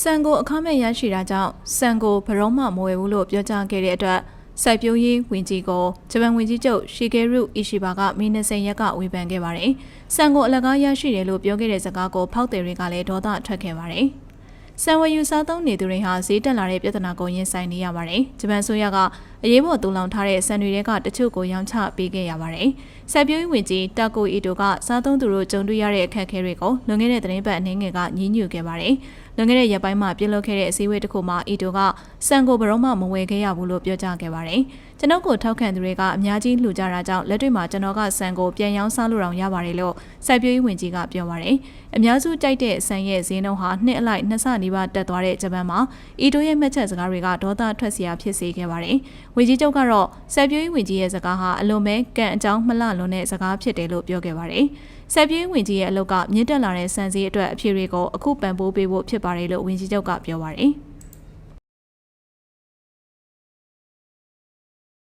စံကိုအခမဲ့ရရှိတာကြောင့်စံကိုဘရောမှမဝယ်ဘူးလို့ပြောကြားခဲ့တဲ့အတွက်စိုက်ပျိုးရေးဝင်ကြီးကိုဂျပန်ဝင်ကြီးချုပ်ရှီဂေရုအီရှိဘာကမီနစင်ရက်ကဝေဖန်ခဲ့ပါတယ်။စံကိုအလကားရရှိတယ်လို့ပြောခဲ့တဲ့စကားကိုဖောက်တယ်တွေကလည်းဒေါသထွက်ခဲ့ပါတယ်။စံဝယ်ယူစားသုံးနေသူတွေဟာဈေးတက်လာတဲ့ပြဿနာကိုရင်ဆိုင်နေရပါတယ်။ဂျပန်ဆိုရက အရေးပေါ်တူလောင်ထားတဲ့စံတွေကတချို့ကိုရောင်းချပေးခဲ့ရပါတယ်။စိုက်ပျိုးရေးဝင်ကြီးတာကိုအီတိုကစားသုံးသူတို့ကြုံတွေ့ရတဲ့အခက်အခဲတွေကိုလွန်ခဲ့တဲ့သတင်းပတ်အနေငယ်ကညှိညူခဲ့ပါတယ်။လွန်ခဲ့တဲ့ရက်ပိုင်းမှာပြုလုပ်ခဲ့တဲ့အစည်းအဝေးတစ်ခုမှာအီတိုကစံကိုဘရောမှမဝယ်ခဲ့ရဘူးလို့ပြောကြားခဲ့ပါတယ်။ကျွန်ုပ်ကိုထောက်ခံသူတွေကအများကြီးလှူကြတာကြောင့်လက်တွေ့မှာကျွန်တော်ကစံကိုပြန်ရောင်းစားလို့တောင်ရပါတယ်လို့စိုက်ပျိုးရေးဝင်ကြီးကပြောပါတယ်။အများစုကြိုက်တဲ့စံရဲ့ဈေးနှုန်းဟာနှစ်အလိုက်နှစ်ဆနီးပါးတက်သွားတဲ့ဂျပန်မှာအီတိုရဲ့မှတ်ချက်စကားတွေကဒေါသထွက်စရာဖြစ်စေခဲ့ပါတယ်။ဝင်ကြီးချုပ်ကတော့စိုက်ပျိုးရေးဝင်ကြီးရဲ့စကားဟာအလွန်ပဲကံအကြောင်းမလှလွန်တဲ့စကားဖြစ်တယ်လို့ပြောခဲ့ပါတယ်။ဆက်ပြေးဝင်ကြီးရဲ့အလုပ်ကမြင့်တက်လာတဲ့စံစည်းအတွက်အဖြေတွေကိုအခုပံ့ပိုးပေးဖို့ဖြစ်ပါတယ်လို့ဝင်ကြီးချုပ်ကပြောပါတယ်။